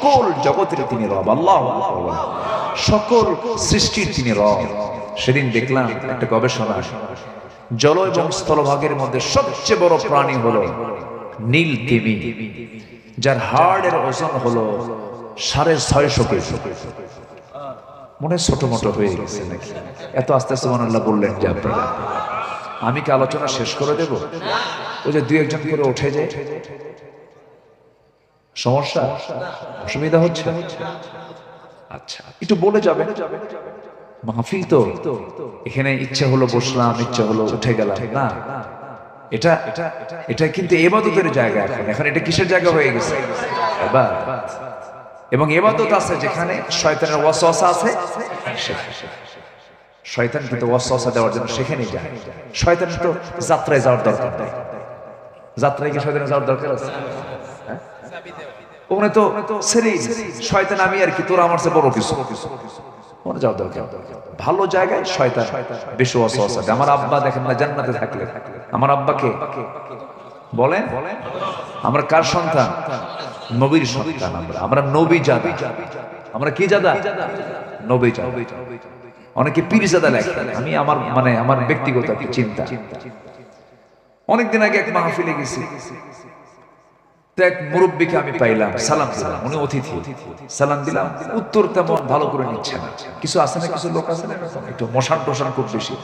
সকল জগতের তিনি রব, আল্লাহ সকল সৃষ্টির তিনি রব। সেদিন দেখলাম একটা গবেষণা। জল এবং স্থলভাগের মধ্যে সবচেয়ে বড় প্রাণী হলো নীল তিমি, যার হাড়ের ওজন হলো সাড়ে ছয়শো কেজি। মনে ছোট মোটো হয়ে গেছে নাকি? এত আস্তে আস্তে আল্লাহ বললেন যে আপনারা, আমি কি আলোচনা শেষ করে দেব? ওই যে দুই একজন করে উঠে যায় সমস্যা? অসুবিধা হচ্ছে? আচ্ছা একটু বলে যাবে? মাহফিল তো, এখানে ইচ্ছে হলো বসলাম, ইচ্ছে হলো উঠে গেলাম, না? এটা এটা কিন্তু এবাদতের জায়গা এখন। এখন এটা কিসের জায়গা হয়ে গেছে? এবার এবং এবাদত আছে যেখানে শয়তানের ওয়াসওয়াসা আছে সেখানে। শয়তান কিন্তু ওয়াসওয়াসা দেওয়ার জন্য সেখানেই যায়। শয়তান তো যাত্রায় যাওয়ার দরকার যাত্রায় কি শয়তানের যাওয়ার দরকার আছে? ওখানে তো সেরেই শয়তান আমি আর কি, তোরা আমার চেয়ে বড় কিছু। ওখানে যাওয়ার দরকার ভালো জায়গায় শয়তান, বেশি ওয়াসওয়াসা দেয়। আমার আব্বা দেখেন না, জান্নাতে থাকলে। আমার আব্বাকে বলেন, আমরা কার সন্তান? নবীর সন্তান আমরা। আমরা নবী জাদা। আমরা কি জাদা? নবী জাদা। অনেকে পীর জাদা লেখে। আমি আমার মানে আমার ব্যক্তিগত চিন্তা। অনেকদিন আগে এক মাহফিলে গেছি। তো এক মুরব্বীকে আমি পাইলাম। সালাম দিলাম উনি অতিথি। সালাম দিলাম উত্তর তেমন ভালো করে নিচ্ছে না কিছু আছে না কিছু লোক আছে না একটু মশান টশান খুব বেশি।